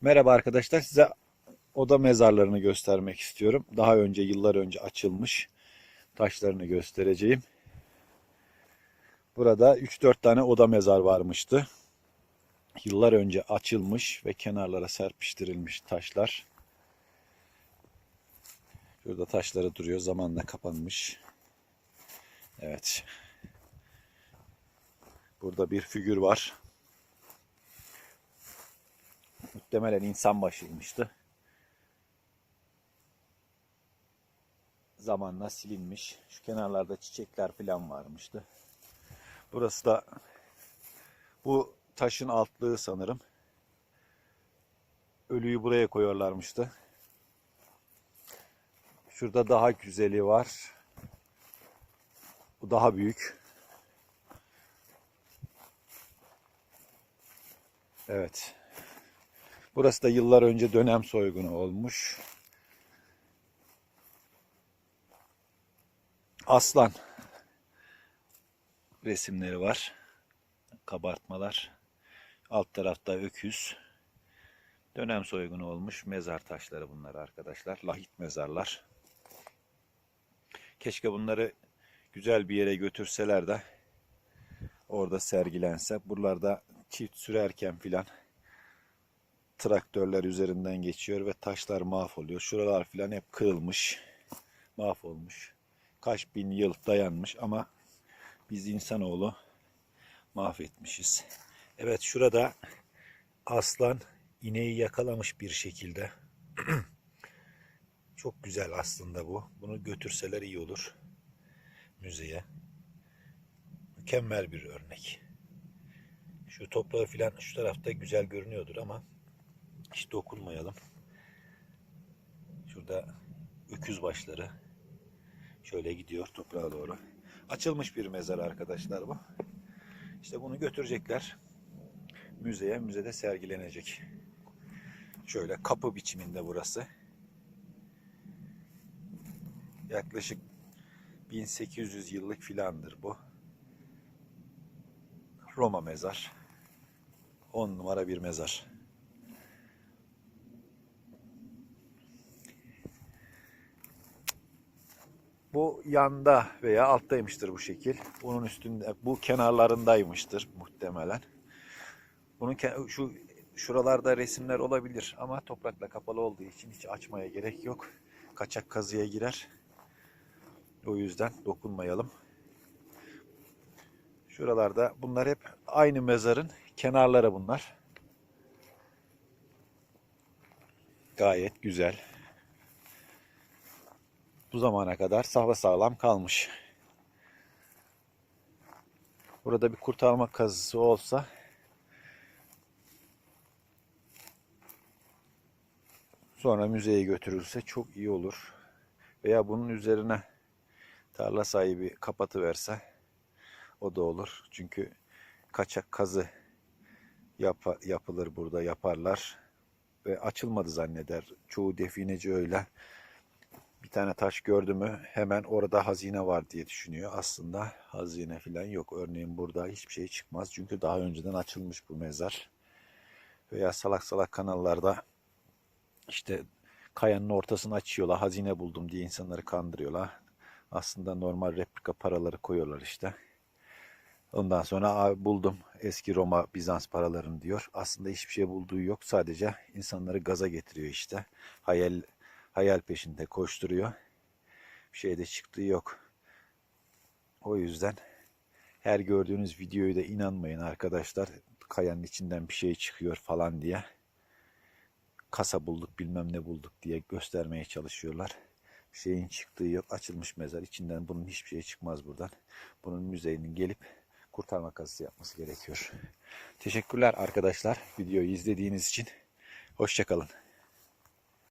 Merhaba arkadaşlar size oda mezarlarını göstermek istiyorum. Daha önce yıllar önce açılmış taşlarını göstereceğim. Burada 3-4 tane oda mezar varmıştı. Yıllar önce açılmış ve kenarlara serpiştirilmiş taşlar. Şurada taşları duruyor zamanla kapanmış. Evet. Burada bir figür var. Muhtemelen insan başıymıştı. Zamanla silinmiş. Şu kenarlarda çiçekler falan varmıştı. Burası da bu taşın altlığı sanırım. Ölüyü buraya koyuyorlarmıştı. Şurada daha güzeli var. Bu daha büyük. Evet. Burası da yıllar önce dönem soygunu olmuş. Aslan resimleri var. Kabartmalar. Alt tarafta öküz. Dönem soygunu olmuş mezar taşları bunlar arkadaşlar. Lahit mezarlar. Keşke bunları güzel bir yere götürseler de orada sergilense. Buralarda çift sürerken filan traktörler üzerinden geçiyor ve taşlar mahvoluyor. Şuralar filan hep kırılmış, mahvolmuş. Kaç bin yıl dayanmış ama biz insanoğlu mahvetmişiz. Evet şurada aslan ineği yakalamış bir şekilde. Çok güzel aslında bu. Bunu götürseler iyi olur müzeye. Mükemmel bir örnek. Şu toprağı filan şu tarafta güzel görünüyordur ama hiç dokunmayalım. Şurada öküz başları şöyle gidiyor toprağa doğru. Açılmış bir mezar arkadaşlar bu. İşte bunu götürecekler müzeye. Müzede sergilenecek. Şöyle kapı biçiminde burası. Yaklaşık 1800 yıllık filandır bu. Roma mezar. 10 numara bir mezar. Bu yanda veya alttaymıştır bu şekil. Bunun üstünde, bu kenarlarındaymıştır muhtemelen. Bunun şu şuralarda resimler olabilir ama toprakla kapalı olduğu için hiç açmaya gerek yok. Kaçak kazıya girer. O yüzden dokunmayalım. Şuralarda bunlar hep aynı mezarın kenarları bunlar. Gayet güzel. Bu zamana kadar sağlam sağlam kalmış. Burada bir kurtarma kazısı olsa sonra müzeye götürülse çok iyi olur. Veya bunun üzerine tarla sahibi kapatıverse o da olur. Çünkü kaçak kazı yap yapılır burada yaparlar ve açılmadı zanneder. Çoğu defineci öyle. Bir tane taş gördü mü hemen orada hazine var diye düşünüyor. Aslında hazine falan yok. Örneğin burada hiçbir şey çıkmaz. Çünkü daha önceden açılmış bu mezar. Veya salak salak kanallarda işte kayanın ortasını açıyorlar. Hazine buldum diye insanları kandırıyorlar. Aslında normal replika paraları koyuyorlar işte. Ondan sonra "Aa, buldum eski Roma Bizans paralarını diyor. Aslında hiçbir şey bulduğu yok. Sadece insanları gaza getiriyor işte. Hayal hayal peşinde koşturuyor. Bir şey de çıktığı yok. O yüzden her gördüğünüz videoyu da inanmayın arkadaşlar. Kayanın içinden bir şey çıkıyor falan diye. Kasa bulduk bilmem ne bulduk diye göstermeye çalışıyorlar. Bir şeyin çıktığı yok. Açılmış mezar. içinden bunun hiçbir şey çıkmaz buradan. Bunun müzenin gelip kurtarma kazısı yapması gerekiyor. Teşekkürler arkadaşlar videoyu izlediğiniz için. Hoşçakalın.